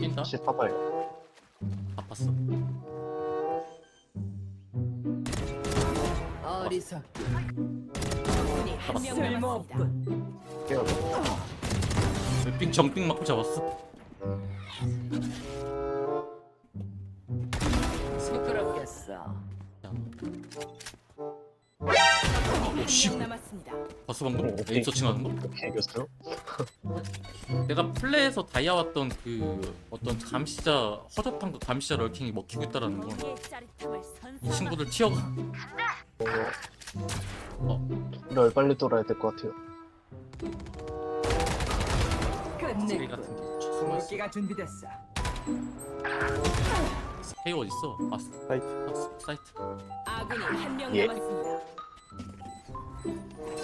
뛴다? 다시 타봐요. 아팠어. 한명 남았습니다. 깨워. 삥 정삥 맞고 잡았어. 시끄럽겠어. 야, 한 씨. 명 남았습니다. 봤어 방금? 에임 서칭하는 거? 내가 플레이에서 다이아 왔던 그 어떤 감시자 허접한 그 감시자 럴킹이 먹히고 있다라는 건 이 친구들 티어가 어. 널 빨리 돌아야 될 것 같아요. 쓰레기 끝내. 같은 게 숨어 있어. 무기가 준비됐어. 헤이 어딨어? 아, 사이트. 아 사이트. 아군이 한 명 예. 남았습니다.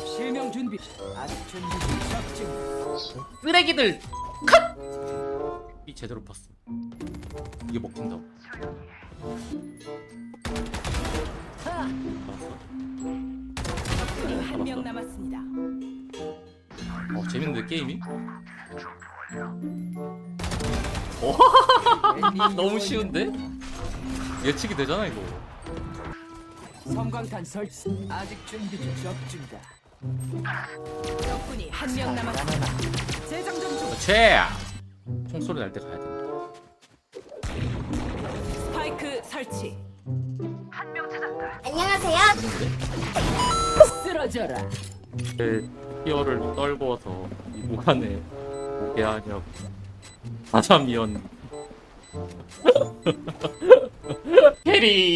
실명 준비. 아직 준비 중 적중. 쓰레기들 컷! 이 제대로 봤어. 이게 먹힌다고. 알았어. 적군이 한 명 남았습니다. 어 재밌는데 게임이? 어 너무 쉬운데? 예측이 되잖아 이거. 성광탄 설치. 아직 준비 중 적중이다. 적군이 한 명 남았습니다. 재장전 중. 최! 총소리 날 때 가야 돼. 스파이크 설치. 안녕하세요. 쓰러져라. 제 티어를 떨궈서 이 무관에 오게 하냐고. 아삼이언. 캐리.